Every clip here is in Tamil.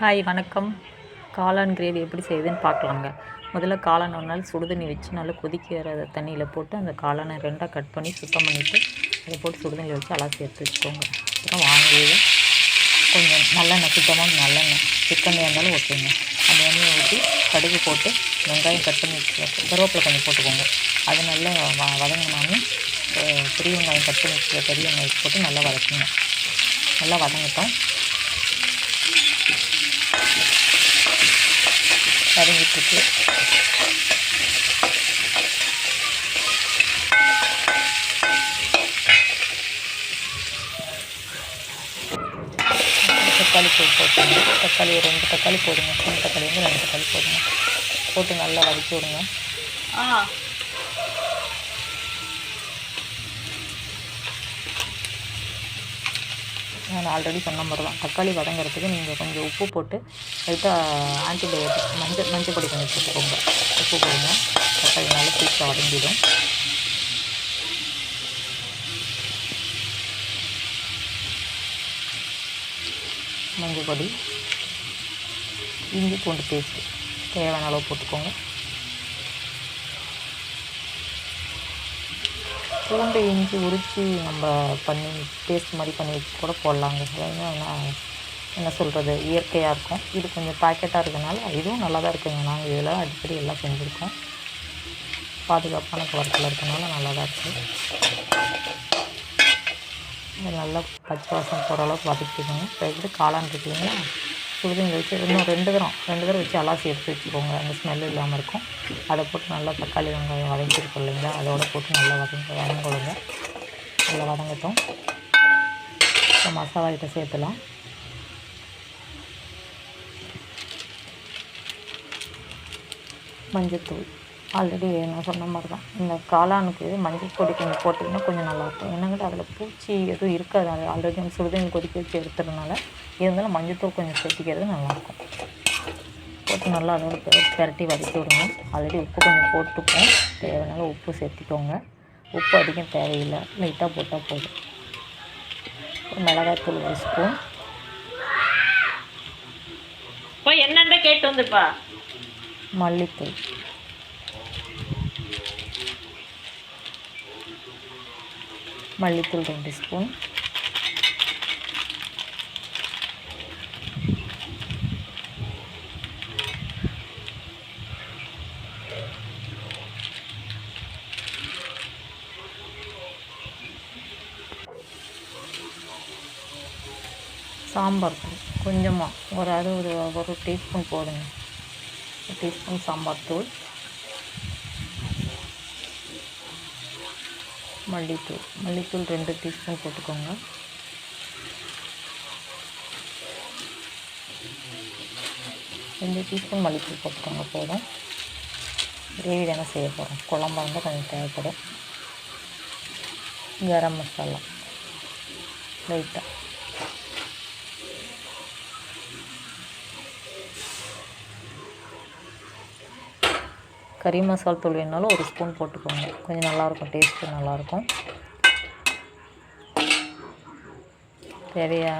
ஹாய் வணக்கம். காளான் கிரேவி எப்படி செய்யுதுன்னு பார்க்கலாங்க. முதல்ல காளான் ஒரு நாள் சுடுதண்ணி வச்சு நல்லா கொதிக்கிற தண்ணியில் போட்டு அந்த காளானை ரெண்டாக கட் பண்ணி சுத்தம் பண்ணிவிட்டு அதை போட்டு சுடுதண்ணியில் வச்சு அலசி எடுத்து வச்சுக்கோங்க. அப்புறம் வாங்குறது கொஞ்சம் நல்லெண்ணெய் சுத்தமாக நல்லெண்ணெய். சிக்கன் இருந்தாலும் ஓகேங்க. அந்த எண்ணெயை ஊற்றி கடுகு போட்டு வெங்காயம் கட் பண்ணி கருவேப்பிலை கொஞ்சம் போட்டுக்கோங்க. அது நல்லா வ வதங்கினாலும் பெரிய வெங்காயம் கட் பண்ணி வச்சுக்க பெரிய வெங்காயம் போட்டு நல்லா வதக்குங்க. நல்லா வதங்கட்டும். வதங்கிட்டுருக்கு. தக்காளி தூள் போட்டுங்க தக்காளி ஒரு ரெண்டு தக்காளி போடுங்க. சின்ன தக்காளி வந்து ரெண்டு தக்காளி போடுங்க. போட்டு நல்லா வதக்கி விடுங்க. நான் ஆல்ரெடி சொன்ன மாதிரி தான். தக்காளி வதங்கிறதுக்கு நீங்கள் கொஞ்சம் உப்பு போட்டு லைட்டாக ஆன்டிபயோட்டிக் மஞ்சள் மஞ்சள் பொடி கொஞ்சம் போட்டுக்கோங்க உப்பு போடுங்க. தக்காளி நல்லா சீக்கிரம் வதங்கிடும். மஞ்சள் பொடி இஞ்சி பூண்டு பேஸ்ட்டு தேவையான அளவு போட்டுக்கோங்க. பூண்டு இஞ்சி உரித்து நம்ம பண்ணி பேஸ்ட் மாதிரி பண்ணி வச்சு கூட போடலாங்க. அதாவது என்ன- என்ன சொல்கிறது இயற்கையாக இருக்கும். இது கொஞ்சம் பாக்கெட்டாக இருக்கனால இதுவும் நல்லா தான் இருக்குங்க. நாங்கள் இதில் அடிக்கடி எல்லாம் செஞ்சுருக்கோம். பாதுகாப்பான கவரத்தில் இருக்கனால நல்லா தான் இருக்குது நல்லா பச்சை வாசம் போகிற அளவுக்கு வதக்கிக்கோங்க. இப்போ காளான் இருக்கு சுடுதண்ணி வச்சு இன்னும் ரெண்டு தரம் ரெண்டு தரம் வச்சு அலாசி எடுத்து வச்சுக்கோங்க. அந்த ஸ்மெல் இல்லாமல் இருக்கும். அதை போட்டு நல்லா தக்காளி வெங்காயம் வதங்கிருக்கும் இல்லைங்களா? அதோட போட்டு நல்லா வதங்க வதங்கிடுங்க நல்லா வதங்கட்டும். இப்போ மசாலா ஐட்டம் சேர்த்துலாம். மஞ்சத்தூள். ஆல்ரெடி நான் சொன்ன மாதிரி தான் இந்த காளானுக்கு மஞ்சள் பொடி கொஞ்சம் போட்டிங்கன்னா கொஞ்சம் நல்லாயிருக்கும். என்னங்கிட்ட அதில் பூச்சி எதுவும் இருக்காது. அது ஆல்ரெடி நம்ம சுடுதண்ணி கொதிக்க வச்சு எடுத்துறதுனால இருந்தாலும் மஞ்சத்தூள் கொஞ்சம் சேர்த்திக்கிறது நல்லாயிருக்கும். போட்டு நல்லா அதோட பெரட்டி வதக்கி விடுங்க. ஆல்ரெடி உப்பு கொஞ்சம் போட்டுப்போம் தேவையான உப்பு சேர்த்திக்கோங்க. உப்பு அதிகம் தேவையில்லை. லைட்டாக போட்டால் போதும். மிளகாய்த்தூள் ஒரு ஸ்பூன் என்னண்ட கேட்டு வந்துப்பா மல்லித்தூள். மல்லித்தூள் ரெண்டு ஸ்பூன். சாம்பார் தூள் கொஞ்சமாக ஒரு அது ஒரு ஒரு டீஸ்பூன் போடுங்க. ஒரு டீஸ்பூன் சாம்பார் தூள். மல்லித்தூள். மல்லித்தூள் ரெண்டு டீஸ்பூன் போட்டுக்கோங்க. ரெண்டு டீஸ்பூன் மல்லித்தூள் போட்டுக்கோங்க போதும். கிரேவி தானே செய்ய போகிறோம் குழம்பு வந்து கொஞ்சம் தேவைப்படும். கரம் மசாலா. லைட்டாக கறி மசால் தூள் வேணாலும் ஒரு ஸ்பூன் போட்டுக்கோங்க. கொஞ்சம் நல்லாயிருக்கும் டேஸ்ட்டு நல்லாயிருக்கும். தேவையா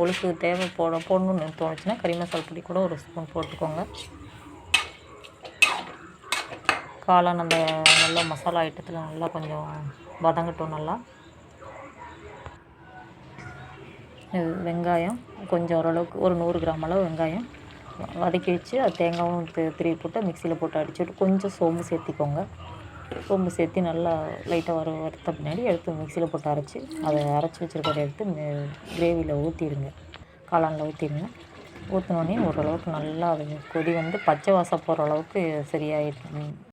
ஒழுக்கு தேவை போட போடணும்னு தோணுச்சுன்னா கறி மசால் பொடி கூட ஒரு ஸ்பூன் போட்டுக்கோங்க. காளான் அந்த நல்லா மசாலா ஐட்டத்தில் நல்லா கொஞ்சம் வதங்கட்டும் நல்லா. வெங்காயம் கொஞ்சம் ஓரளவுக்கு ஒரு நூறு கிராம் அளவு வெங்காயம். வதக்கி வச்சு அது தேங்காயும் தி- திருவி போட்டு மிக்சியில் போட்டு அடிச்சுட்டு கொஞ்சம் சோம்பு சேர்த்திக்கோங்க. சோம்பு சேர்த்து நல்லா லைட்டாக வர வறுத்த பின்னாடி எடுத்து மிக்சியில் போட்டு அரைச்சி அதை அரைச்சி வச்சுருக்கிறத எடுத்து கிரேவியில் ஊற்றிடுங்க காளானில் ஊற்றிடுங்க ஊற்றினோடனே ஓரளவுக்கு நல்லா அது கொதி வந்து பச்சை வாசம் போகிற அளவுக்கு சரியாயிடும்.